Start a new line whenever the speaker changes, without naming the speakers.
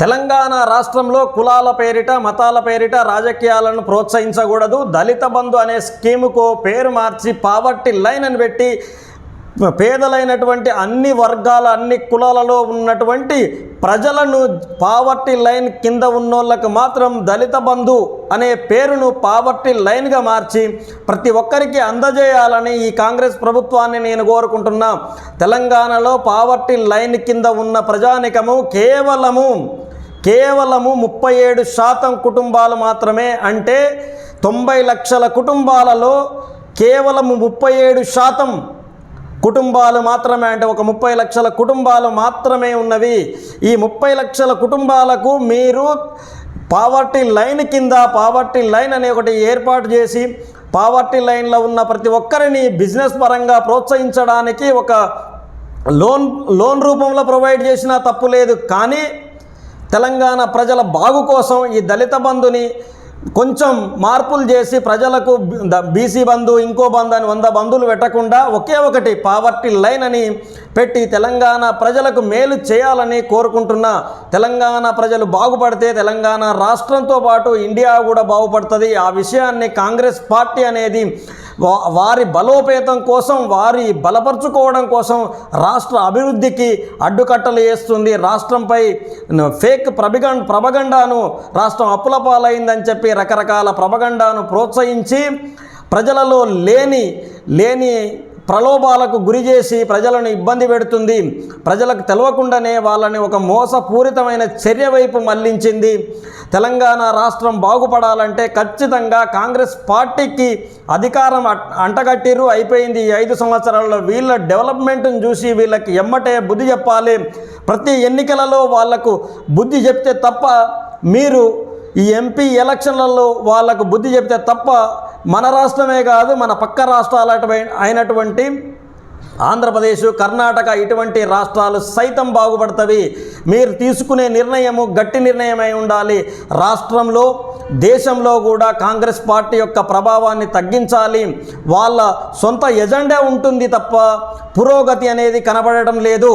తెలంగాణ రాష్ట్రంలో కులాల పేరిట మతాల పేరిట రాజకీయాలను ప్రోత్సహించకూడదు. దళిత బంధు అనే స్కీముకు పేరు మార్చి పావర్టీ లైన్ అని పెట్టి పేదలైనటువంటి అన్ని వర్గాల అన్ని కులాలలో ఉన్నటువంటి ప్రజలను పావర్టీ లైన్ కింద ఉన్నోళ్ళకు మాత్రం దళిత బంధు అనే పేరును పావర్టీ లైన్గా మార్చి ప్రతి ఒక్కరికి అందజేయాలని ఈ కాంగ్రెస్ ప్రభుత్వాన్ని నేను కోరుకుంటున్నా. తెలంగాణలో పావర్టీ లైన్ కింద ఉన్న ప్రజానికము కేవలము కేవలము ముప్పై ఏడు శాతం కుటుంబాలు మాత్రమే అంటే తొంభై లక్షల కుటుంబాలలో కేవలము ముప్పై ఏడు శాతం కుటుంబాలు మాత్రమే అంటే ఒక ముప్పై లక్షల కుటుంబాలు మాత్రమే ఉన్నవి. ఈ ముప్పై లక్షల కుటుంబాలకు మీరు పావర్టీ లైన్ కింద పావర్టీ లైన్ అనే ఒకటి ఏర్పాటు చేసి పావర్టీ లైన్లో ఉన్న ప్రతి ఒక్కరిని బిజినెస్ పరంగా ప్రోత్సహించడానికి ఒక లోన్ లోన్ రూపంలో ప్రొవైడ్ చేసినా తప్పు లేదు. కానీ తెలంగాణ ప్రజల బాగు కోసం ఈ దళిత బంధుని కొంచెం మార్పులు చేసి ప్రజలకు బీసీ బంధు ఇంకో బంధు అని వంద బంధువులు పెట్టకుండా ఒకే ఒకటి పావర్టీ లైన్ అని పెట్టి తెలంగాణ ప్రజలకు మేలు చేయాలని కోరుకుంటున్నా. తెలంగాణ ప్రజలు బాగుపడితే తెలంగాణ రాష్ట్రంతో పాటు ఇండియా కూడా బాగుపడుతుంది. ఆ విషయాన్ని కాంగ్రెస్ పార్టీ అనేది వారి బలోపేతం కోసం వారి బలపరుచుకోవడం కోసం రాష్ట్ర అభివృద్ధికి అడ్డుకట్టలు వేస్తుంది. రాష్ట్రంపై ఫేక్ ప్రబిగం ప్రభగండాను రాష్ట్రం అప్పుల పాలైందని చెప్పి రకరకాల ప్రభగండాను ప్రోత్సహించి ప్రజలలో లేని లేని ప్రలోభాలకు గురి చేసి ప్రజలను ఇబ్బంది పెడుతుంది. ప్రజలకు తెలవకుండానే వాళ్ళని ఒక మోసపూరితమైన చర్య వైపు మళ్ళించింది. తెలంగాణ రాష్ట్రం బాగుపడాలంటే ఖచ్చితంగా కాంగ్రెస్ పార్టీకి అధికారం అంటగట్టిరు అయిపోయింది ఈ ఐదు సంవత్సరాల్లో వీళ్ళ డెవలప్మెంట్ని చూసి వీళ్ళకి ఎమ్మటే బుద్ధి చెప్పాలి. ప్రతి ఎన్నికలలో వాళ్ళకు బుద్ధి చెప్తే తప్ప మీరు ఈ ఎంపీ ఎలక్షన్లలో వాళ్ళకు బుద్ధి చెప్తే తప్ప మన రాష్ట్రమే కాదు మన పక్క రాష్ట్రాల అయినటువంటి ఆంధ్రప్రదేశ్ కర్ణాటక ఇటువంటి రాష్ట్రాలు సైతం బాగుపడతవి. మీరు తీసుకునే నిర్ణయము గట్టి నిర్ణయమై ఉండాలి. రాష్ట్రంలో దేశంలో కూడా కాంగ్రెస్ పార్టీ యొక్క ప్రభావాన్ని తగ్గించాలి. వాళ్ళ సొంత ఎజెండా ఉంటుంది తప్ప పురోగతి అనేది కనబడటం లేదు.